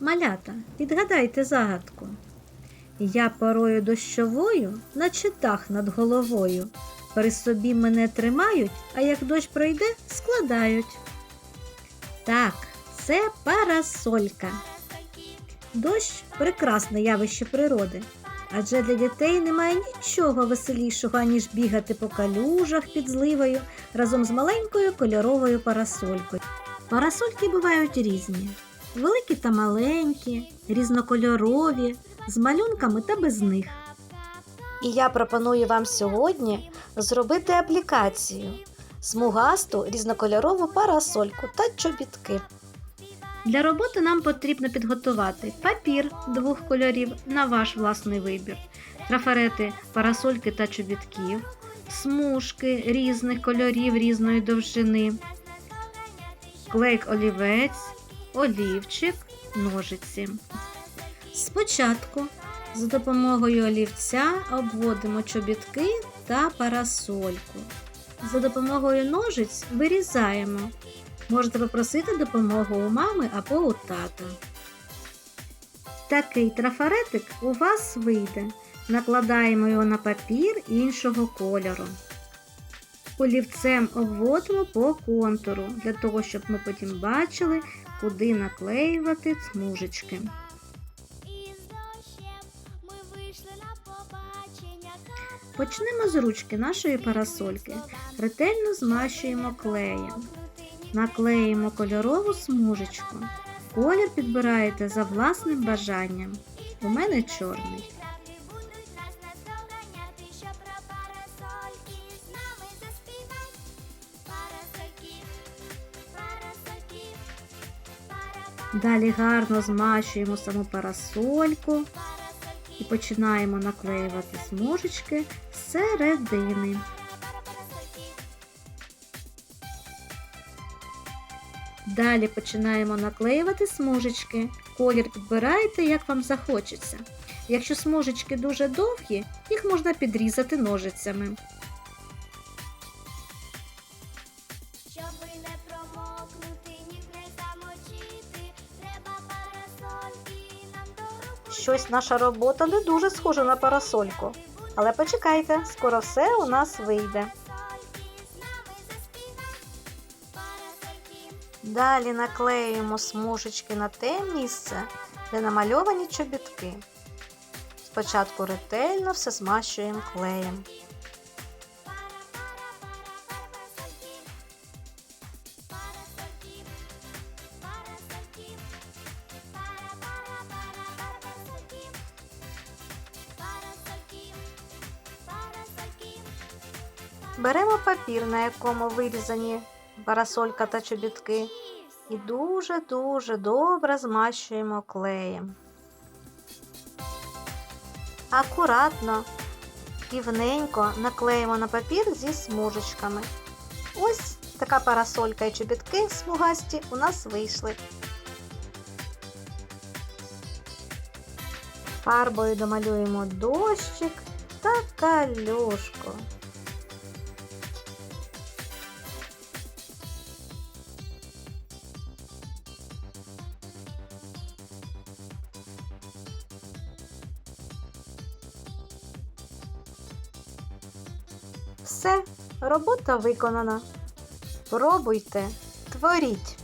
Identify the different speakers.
Speaker 1: Малята, відгадайте загадку. Я порою дощовою, наче дах над головою. При собі мене тримають, а як дощ пройде, складають. Так, це парасолька. Дощ прекрасне явище природи. Адже для дітей немає нічого веселішого, аніж бігати по калюжах під зливою разом з маленькою кольоровою парасолькою. Парасольки бувають різні: великі та маленькі, різнокольорові, з малюнками та без них. І я пропоную вам сьогодні зробити аплікацію смугасту різнокольорову парасольку та чобітки. Для роботи нам потрібно підготувати папір двох кольорів на ваш власний вибір, трафарети парасольки та чобітків, смужки різних кольорів різної довжини, клейк олівець, олівчик, ножиці. Спочатку за допомогою олівця обводимо чобітки та парасольку. За допомогою ножиць вирізаємо. Можете попросити допомогу у мами або у тата. Такий трафаретик у вас вийде. Накладаємо його на папір іншого кольору. Олівцем обводимо по контуру, для того, щоб ми потім бачили, куди наклеювати смужечки. Почнемо з ручки нашої парасольки. Ретельно змащуємо клеєм. Наклеїмо кольорову смужечку. Колір підбираєте за власним бажанням. У мене чорний. Далі гарно змащуємо саму парасольку і починаємо наклеювати смужечки з середини. Далі починаємо наклеювати смужечки. Колір підбираєте, як вам захочеться. Якщо смужечки дуже довгі, їх можна підрізати ножицями. Щось наша робота не дуже схожа на парасольку. Але почекайте, скоро все у нас вийде. Далі наклеюємо смужечки на те місце, де намальовані чобітки. Спочатку ретельно все змащуємо клеєм. Беремо папір, на якому вирізані парасолька та чобітки, і дуже-дуже добре змащуємо клеєм. Акуратно, рівненько наклеїмо на папір зі смужечками. Ось така парасолька і чобітки смугасті у нас вийшли. Фарбою домалюємо дощик та калюшку. Все, робота виконана. Пробуйте, творіть.